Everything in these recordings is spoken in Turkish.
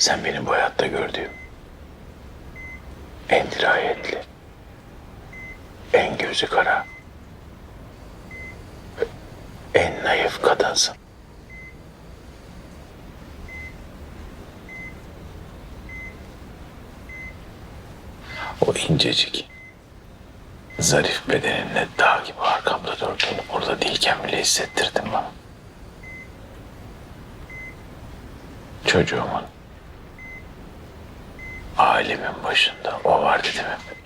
Sen benim bu hayatta gördüğüm en dirayetli, en gözü kara, en naif kadınsın. O incecik, zarif bedeninle dağ gibi arkamda durduğunu orada değilken bile hissettirdin bana. Çocuğumun, ailemin başında o var dedim hep.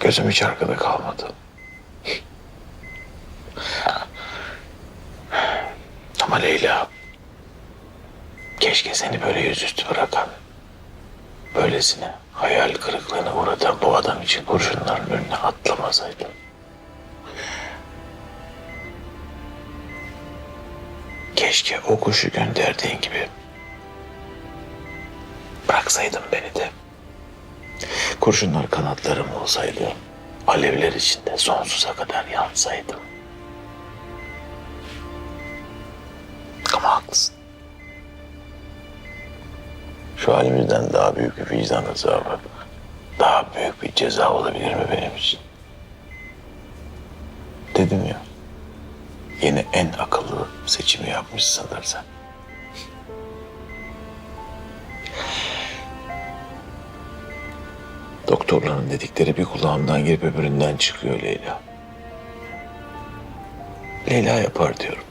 Gözüm hiç arkada kalmadı. Ama Leyla, keşke seni böyle yüzüstü bırakan, böylesine hayal kırıklığına uğratan bu adam için kurşunların önüne atlamasaydın. Keşke o kuşu gönderdiğin gibi bıraksaydın beni de. Kurşunlar kanatlarım olsaydı, alevler içinde sonsuza kadar yansaydım. Ama haklısın. Şu halimizden daha büyük bir vicdan azabı, daha büyük bir ceza olabilir mi benim için? Dedim ya, yine en akıllı seçimi yapmışsındır sen. Doktorların dedikleri bir kulağımdan girip öbüründen çıkıyor Leyla. Leyla yapar diyorum.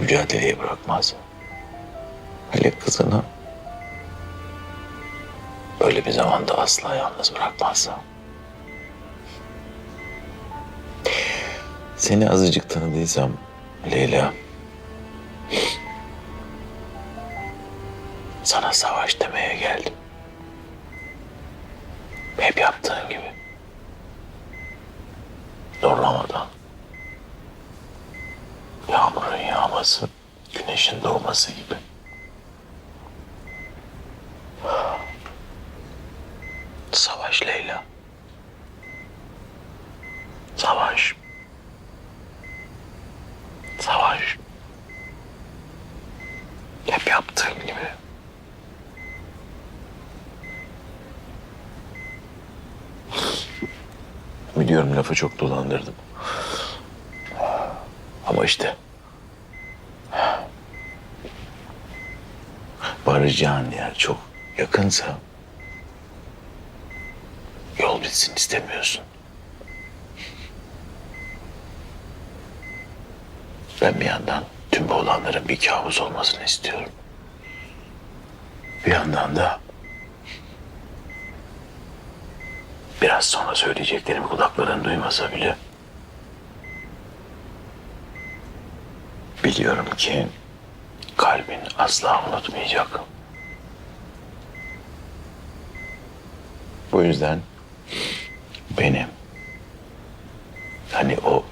Mücadeleye bırakmaz. Hele kızını öyle bir zamanda asla yalnız bırakmazsa. Seni azıcık tanıdıysam Leyla sana savaş demeye geldim. Hep yaptığın gibi. Zorlamadan. Yağmurun yağması, güneşin doğması gibi. Savaş Leyla. Savaş. Savaş. Hep yaptığın gibi. Biliyorum lafı çok dolandırdım. Ama işte varacağın yer çok yakınsa yol bitsin istemiyorsun. Ben bir yandan tüm bu olanların bir kabus olmasını istiyorum. Bir yandan da biraz sonra söyleyeceklerimi kulakların duymasa bile biliyorum ki kalbin asla unutmayacak. Bu yüzden benim hani o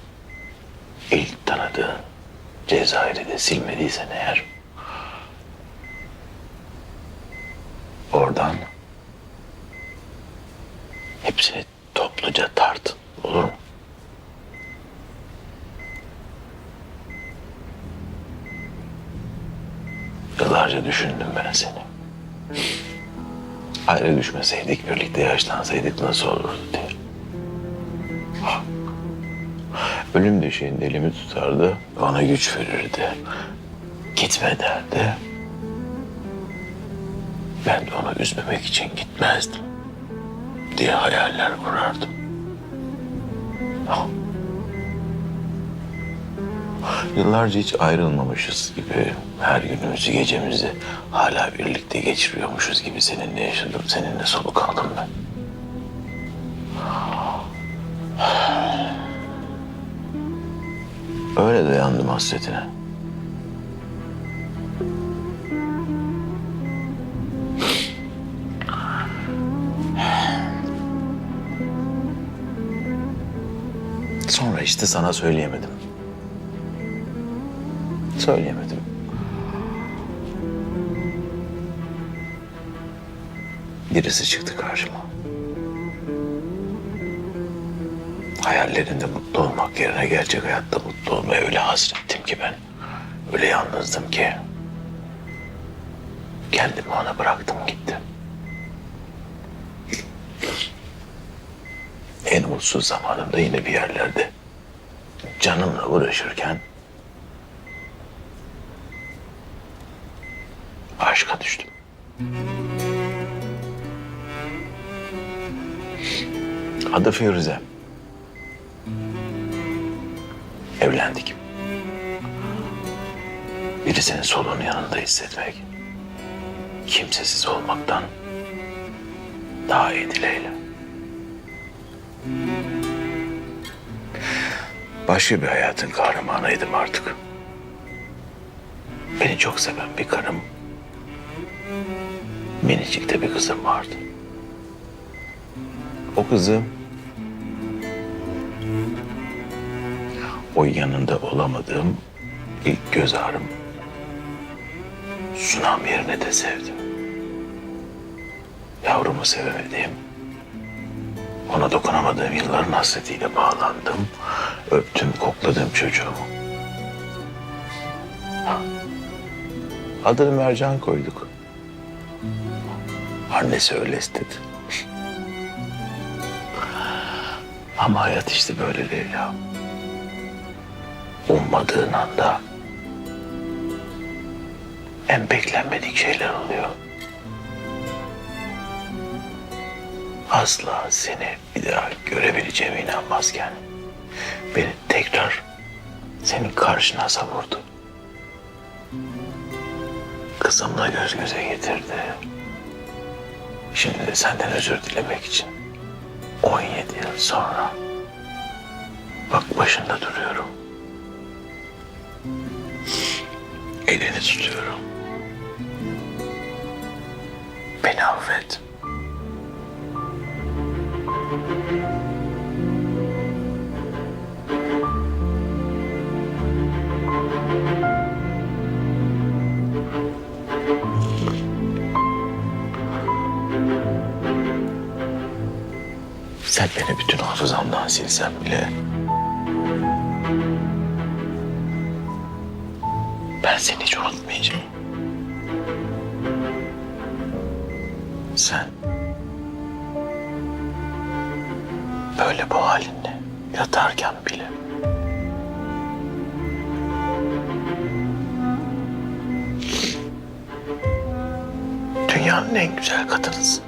ilk tanıdığın Cezayir'i de silmediysen eğer oradan hepsini topluca tart olur mu? Yıllarca düşündüm ben seni. Ayrı düşmeseydik, birlikte yaşlansaydık nasıl olurdu diye. Ölüm döşeğinde elimi tutardı, bana güç verirdi. Gitme derdi. Ben de onu üzmemek için gitmezdim diye hayaller kurardım. Yıllarca hiç ayrılmamışız gibi, her günümüzü gecemizi hala birlikte geçiriyormuşuz gibi seninle yaşadım, seninle soluk aldım ben. Öyle dayandım hasretine. Sonra işte sana söyleyemedim. Söyleyemedim. Birisi çıktı karşıma. Hayallerinde mutlu olmak yerine gerçek hayatta mutlu olmaya öyle hasrettim ki ben. Öyle yalnızdım ki. Kendimi ona bıraktım gittim. En umutsuz zamanımda yine bir yerlerde canımla uğraşırken aşka düştüm. Adı Firuze. Evlendik. Birisinin solunun yanında hissetmek, kimsesiz olmaktan daha iyiydi Leyla. Başka bir hayatın kahramanıydım artık. Beni çok seven bir karım, minicik de bir kızım vardı. O kızı o yanında olamadığım ilk göz ağrım sunam yerine de sevdim. Yavrumu sevemediğim, ona dokunamadığım yılların hasretiyle bağlandım. Öptüm, kokladım çocuğumu. Adını Mercan koyduk. Annesi öyle istedi. Ama hayat işte böyle Leyla. Ummadığın anda en beklenmedik şeyler oluyor. Asla seni bir daha görebileceğime inanmazken beni tekrar senin karşına savurdu. Kızımla göz göze getirdi. Şimdi de senden özür dilemek için 17 yıl sonra bak başında duruyorum. Elini tutuyorum. Beni affet. Sen beni bütün hafızamdan silsen bile ben seni hiç unutmayacağım. Sen böyle bu halinle yatarken bile dünyanın en güzel kadınısın.